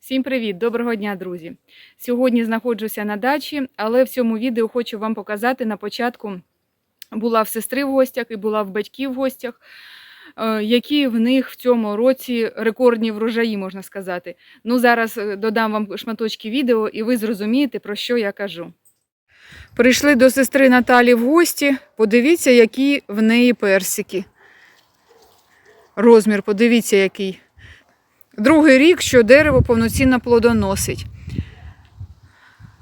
Всім привіт! Доброго дня, друзі! Сьогодні знаходжуся на дачі, але в цьому відео хочу вам показати на початку була в сестри в гостях і була в батьків в гостях, е, які в них в цьому році рекордні врожаї, можна сказати. Ну, зараз е, додам вам шматочки відео, і ви зрозумієте, про що я кажу. Прийшли до сестри Наталі в гості. Подивіться, які в неї персики. Розмір, подивіться, який. Другий рік, що дерево повноцінно плодоносить.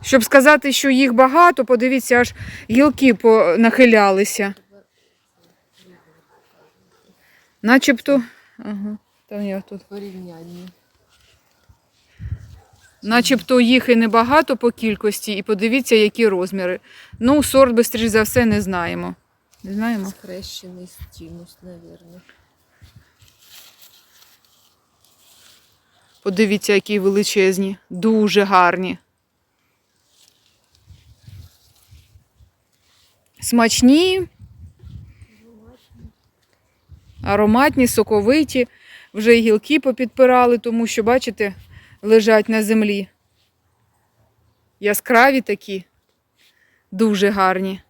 Щоб сказати, що їх багато, подивіться, аж гілки нахилялися. Начебто. Ага, там я тут. порівнянні. Начебто їх і небагато по кількості, і подивіться, які розміри. Ну, сорт, бистріш за все, не знаємо. Не знаємо? Скрещений з чимось, мабуть. Подивіться, які величезні, дуже гарні. Смачні, ароматні, соковиті. Вже й гілки попідпирали, тому що, бачите, лежать на землі. Яскраві такі, дуже гарні.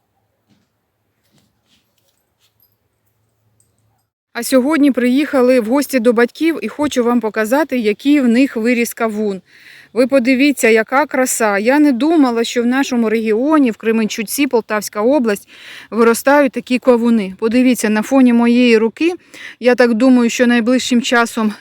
А сьогодні приїхали в гості до батьків і хочу вам показати, який в них виріс кавун. Ви подивіться, яка краса. Я не думала, що в нашому регіоні, в Кременчуці, Полтавська область, виростають такі кавуни. Подивіться, на фоні моєї руки, я так думаю, що найближчим часом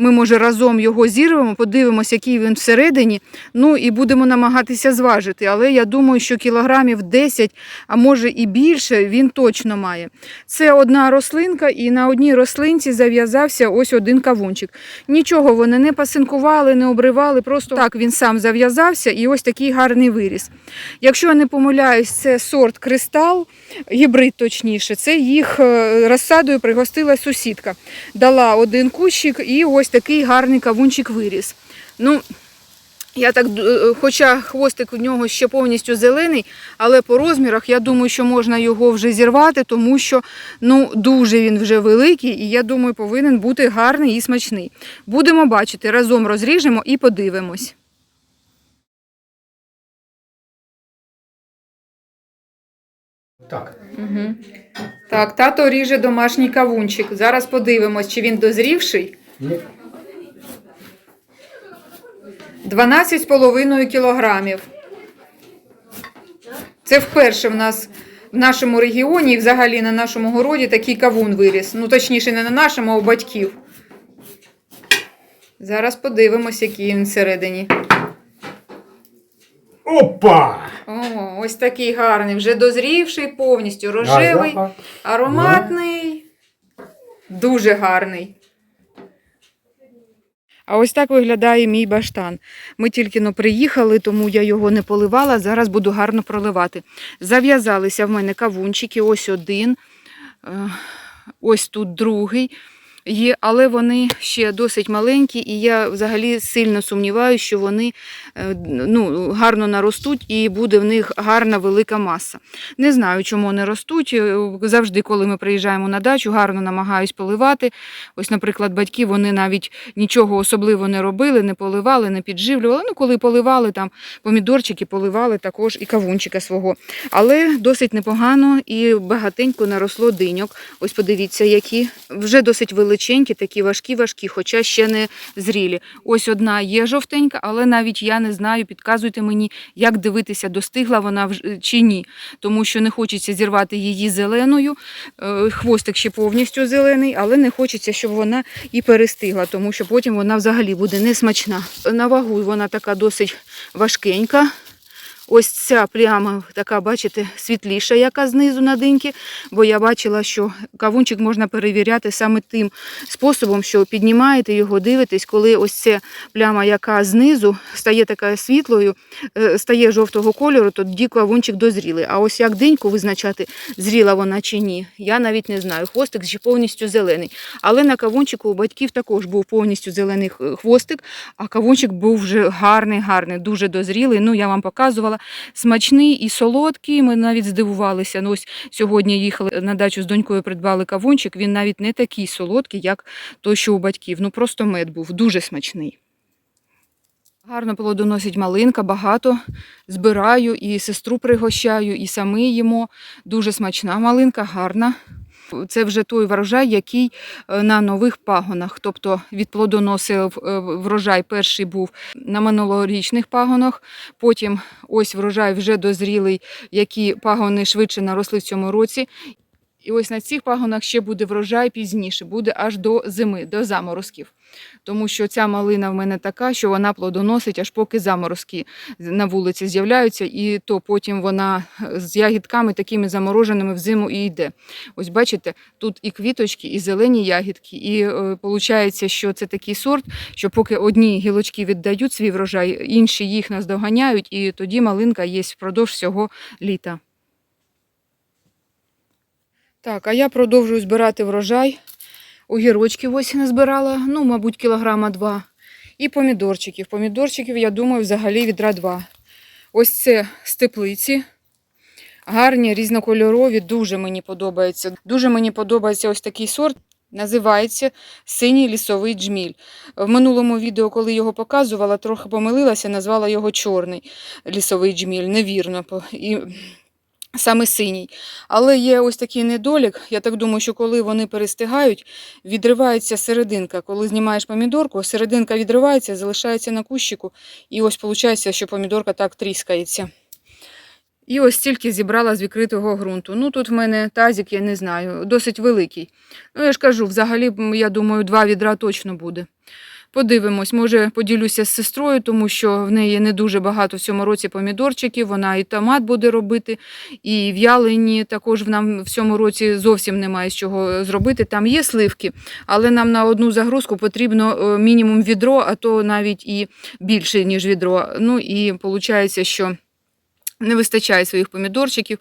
ми, може, разом його зірвемо, подивимося, який він всередині. Ну і будемо намагатися зважити. Але я думаю, що кілограмів 10, а може і більше, він точно має. Це одна рослинка, і на одній рослинці зав'язався ось один кавунчик. Нічого вони не пасинкували, не обривали, просто так він сам зав'язався і ось такий гарний виріс. Якщо я не помиляюсь, це сорт кристал, гібрид точніше, це їх е, розсадою пригостила сусідка. Дала один кущик і ось такий гарний кавунчик виріс. Ну, я так, хоча хвостик у нього ще повністю зелений, але по розмірах я думаю, що можна його вже зірвати, тому що ну, дуже він вже великий і я думаю, повинен бути гарний і смачний. Будемо бачити, разом розріжемо і подивимось. Так, Угу. Так, тато ріже домашній кавунчик. Зараз подивимось, чи він дозрівший. ну, 12,5 кілограмів. Це вперше в нас в нашому регіоні і взагалі на нашому городі такий кавун виріс. Ну, точніше, не на нашому, а у батьків. Зараз подивимось, який він всередині. опа! О, ось такий гарний, вже дозрівший, повністю рожевий, ароматний, дуже гарний. А ось так виглядає мій баштан. Ми тільки но приїхали, тому я його не поливала. Зараз буду гарно проливати. Зав'язалися в мене кавунчики, ось один, е, ось тут другий. Є, але вони ще досить маленькі, і я взагалі сильно сумніваюся, що вони е, ну, гарно наростуть і буде в них гарна велика маса. Не знаю, чому вони ростуть. Е, Завжди, коли ми приїжджаємо на дачу, гарно намагаюсь поливати. Ось, наприклад, батьки вони навіть нічого особливо не робили, не поливали, не підживлювали. Ну, коли поливали там помідорчики, поливали також і кавунчика свого. Але досить непогано і багатенько наросло диньок. Ось подивіться, які вже досить величенькі, такі важкі-важкі, хоча ще не зрілі. Ось одна є жовтенька, але навіть я не знаю, підказуйте мені, як дивитися, достигла вона вж- чи ні. Тому що не хочеться зірвати її зеленою. Е, Хвостик ще повністю зелений, але не хочеться, щоб вона і перестигла, тому що потім вона взагалі буде несмачна. На вагу вона така досить важкенька. Ось ця пляма така, бачите, світліша, яка знизу на диньки, бо я бачила, що кавунчик можна перевіряти саме тим способом, що піднімаєте його, дивитесь, коли ось ця пляма, яка знизу стає така світлою, е, стає жовтого кольору, тоді кавунчик дозрілий. А ось як диньку визначати, зріла вона чи ні, я навіть не знаю. Хвостик ще повністю зелений. Але на кавунчику у батьків також був повністю зелений хвостик, а кавунчик був вже гарний, гарний, дуже дозрілий. Ну, я вам показувала. Смачний і солодкий. Ми навіть здивувалися. Ну, ось сьогодні їхали на дачу з донькою, придбали кавунчик. Він навіть не такий солодкий, як той, що у батьків. Ну просто мед був дуже смачний. Гарно плодоносить малинка, багато. Збираю і сестру пригощаю, і самі їмо. Дуже смачна малинка, гарна. Це вже той врожай, який е, на нових пагонах. Тобто відплодоносив плодоносив врожай перший був на минулорічних пагонах. Потім ось врожай вже дозрілий, які пагони швидше наросли в цьому році. І ось на цих пагонах ще буде врожай пізніше, буде аж до зими, до заморозків. Тому що ця малина в мене така, що вона плодоносить, аж поки заморозки на вулиці з'являються, і то потім вона е, з ягідками такими замороженими в зиму і йде. Ось бачите, тут і квіточки, і зелені ягідки, і виходить, що це такий сорт, що поки одні гілочки віддають свій врожай, інші їх наздоганяють, і тоді малинка є впродовж всього літа. Так, а я продовжую збирати врожай. Огірочки ось назбирала, ну, мабуть, кілограма два. І помідорчиків. Помідорчиків, я думаю, взагалі відра два. Ось це з теплиці. Гарні, різнокольорові, дуже мені подобається. Дуже мені подобається ось такий сорт. Називається синій лісовий джміль. В минулому відео, коли його показувала, трохи помилилася, назвала його чорний лісовий джміль. Невірно. І саме синій. Але є ось такий недолік. Я так думаю, що коли вони перестигають, відривається серединка. Коли знімаєш помідорку, серединка відривається, залишається на кущику. І ось виходить, що помідорка так тріскається. І ось стільки зібрала з відкритого ґрунту. Ну тут в мене тазик, я не знаю, досить великий. Ну, я ж кажу, взагалі, я думаю, два відра точно буде. Подивимось, може поділюся з сестрою, тому що в неї не дуже багато в цьому році помідорчиків. Вона і томат буде робити, і в'ялені також в нам в цьому році зовсім немає з чого зробити. Там є сливки, але нам на одну загрузку потрібно е, мінімум відро, а то навіть і більше, ніж відро. Ну і виходить, що. Не вистачає своїх помідорчиків.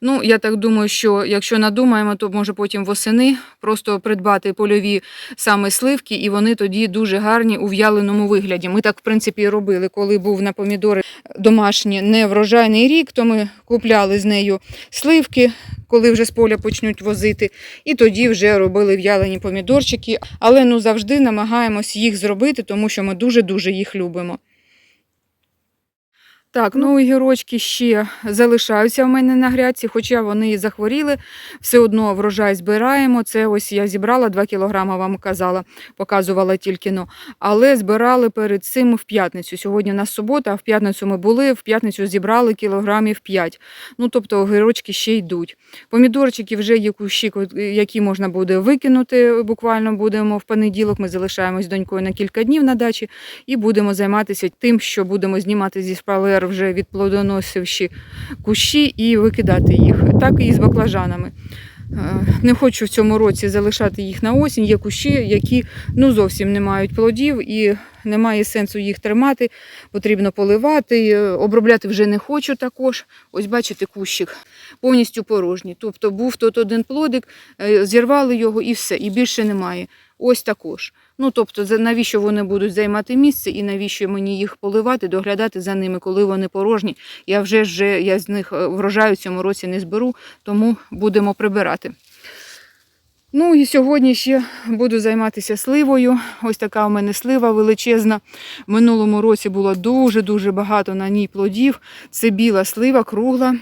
Ну, я так думаю, що якщо надумаємо, то може потім восени просто придбати польові саме сливки, і вони тоді дуже гарні у в'яленому вигляді. Ми так, в принципі, і робили, коли був на помідори домашні не врожайний рік, то ми купляли з нею сливки, коли вже з поля почнуть возити, і тоді вже робили в'ялені помідорчики. Але ну завжди намагаємось їх зробити, тому що ми дуже-дуже їх любимо. Так, ну огірочки ще залишаються в мене на грядці, хоча вони і захворіли, все одно врожай збираємо. Це ось я зібрала 2 кілограма, вам казала, показувала тільки но. Але збирали перед цим в п'ятницю. Сьогодні у нас субота, а в п'ятницю ми були, в п'ятницю зібрали кілограмів 5. Ну, тобто огірочки ще йдуть. Помідорчики вже є кущі, які можна буде викинути. Буквально будемо в понеділок. Ми залишаємось з донькою на кілька днів на дачі і будемо займатися тим, що будемо знімати зі спалер вже відплодоносивші кущі і викидати їх. Так і з баклажанами. Е, Не хочу в цьому році залишати їх на осінь. Є кущі, які ну, зовсім не мають плодів і немає сенсу їх тримати. Потрібно поливати, е, обробляти вже не хочу також. Ось бачите, кущик повністю порожній. Тобто був тут один плодик, е, зірвали його і все, і більше немає. Ось також. Ну тобто, навіщо вони будуть займати місце і навіщо мені їх поливати, доглядати за ними, коли вони порожні. Я вже ж я з них е, врожаю в цьому році не зберу, тому будемо прибирати. Ну і сьогодні ще буду займатися сливою. Ось така у мене слива величезна. В минулому році було дуже-дуже багато на ній плодів. Це біла слива, кругла,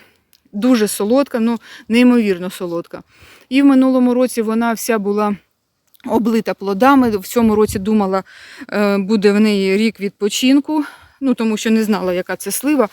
дуже солодка, ну неймовірно солодка. І в минулому році вона вся була облита плодами. В цьому році думала, е, буде в неї рік відпочинку. Ну, тому що не знала, яка це слива,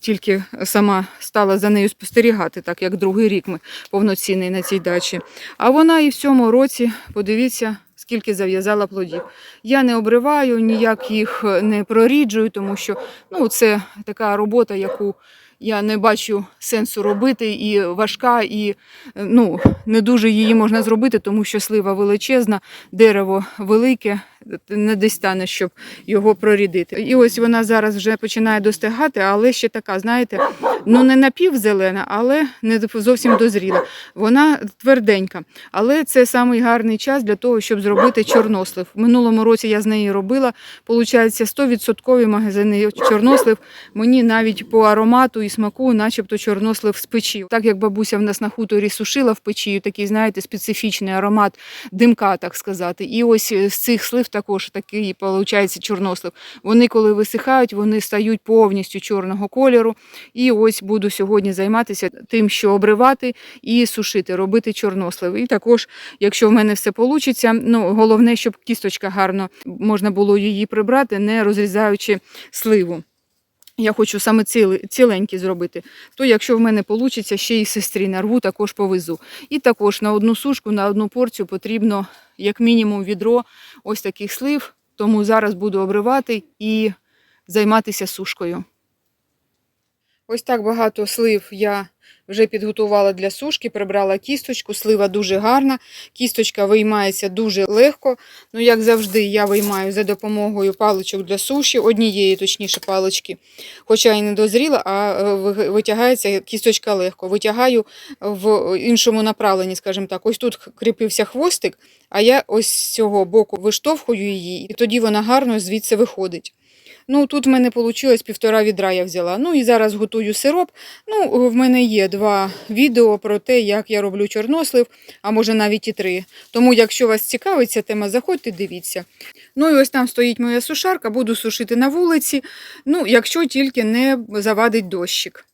тільки сама стала за нею спостерігати, так як другий рік ми повноцінний на цій дачі. А вона і в цьому році, подивіться, скільки зав'язала плодів. Я не обриваю, ніяк їх не проріджую, тому що ну, це така робота, яку я не бачу сенсу робити, і важка, і ну, не дуже її можна зробити, тому що слива величезна, дерево велике, не десь стане, щоб його прорідити. І ось вона зараз вже починає достигати, але ще така, знаєте, ну не напівзелена, але не зовсім дозріла. Вона тверденька. Але це самий гарний час для того, щоб зробити чорнослив. В минулому році я з неї робила, получається, 100% магазини чорнослив. Мені навіть по аромату і смаку, начебто чорнослив з печі. Так як бабуся в нас на хуторі сушила в печі, такий, знаєте, специфічний аромат димка, так сказати. І ось е, з цих слив також такий виходить чорнослив. Вони, коли висихають, вони стають повністю чорного кольору. І ось буду сьогодні займатися тим, що обривати і сушити, робити чорнослив. І також, якщо в мене все вийде, ну головне, щоб кісточка гарно можна було її прибрати, не розрізаючи сливу. Я хочу саме ціленькі зробити. То якщо в мене вийде, ще й сестрі нарву, також повезу. І також на одну сушку, на одну порцію потрібно як мінімум відро ось таких слив. Тому зараз буду обривати і займатися сушкою. Ось так багато слив я вже підготувала для сушки, прибрала кісточку. Слива дуже гарна. Кісточка виймається дуже легко. Ну, як завжди, я виймаю за допомогою паличок для суші, однієї, точніше, палички. Хоча і не дозріла, а е, витягається кісточка легко. Витягаю в іншому направленні, скажімо так. Ось тут кріпився хвостик, а я ось з цього боку виштовхую її, і тоді вона гарно звідси виходить. Ну, тут в мене вийшло півтора відра я взяла. Ну і зараз готую сироп. Ну, в мене є два відео про те, як я роблю чорнослив, а може навіть і три. Тому, якщо вас цікавить ця тема, заходьте, дивіться. Ну і ось там стоїть моя сушарка, буду сушити на вулиці. Ну, якщо тільки не завадить дощик.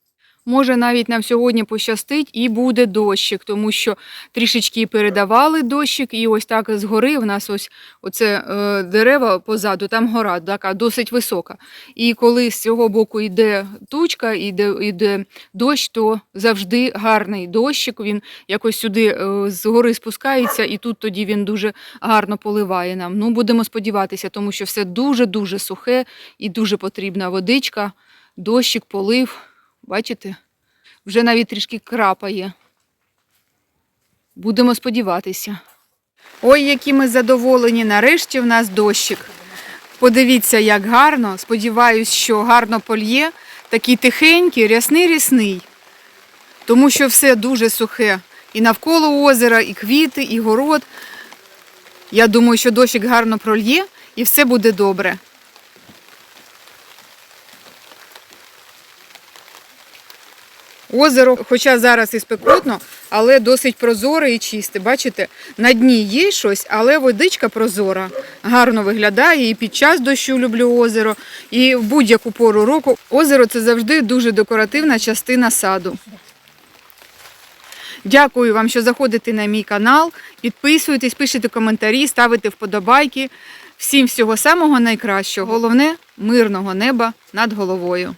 Може, навіть нам сьогодні пощастить і буде дощик, тому що трішечки передавали дощик, і ось так згори в нас ось оце е, дерева позаду, там гора така досить висока. І коли з цього боку йде тучка, йде, йде дощ, то завжди гарний дощик. Він якось сюди е, з гори спускається, і тут тоді він дуже гарно поливає нам. Ну, будемо сподіватися, тому що все дуже-дуже сухе і дуже потрібна водичка, дощик, полив. Бачите? Вже навіть трішки крапає. Будемо сподіватися. Ой, які ми задоволені. Нарешті в нас дощик. Подивіться, як гарно. Сподіваюсь, що гарно польє. Такий тихенький, рясний-рясний. Тому що все дуже сухе. І навколо озера, і квіти, і город. Я думаю, що дощик гарно прольє і все буде добре. Озеро, хоча зараз і спекотно, але досить прозоре і чисте. Бачите, на дні є щось, але водичка прозора. Гарно виглядає і під час дощу люблю озеро, і в будь-яку пору року. Озеро це завжди дуже декоративна частина саду. Дякую вам, що заходите на мій канал. Підписуйтесь, пишете коментарі, ставите вподобайки. Всім всього самого найкращого. Головне мирного неба над головою.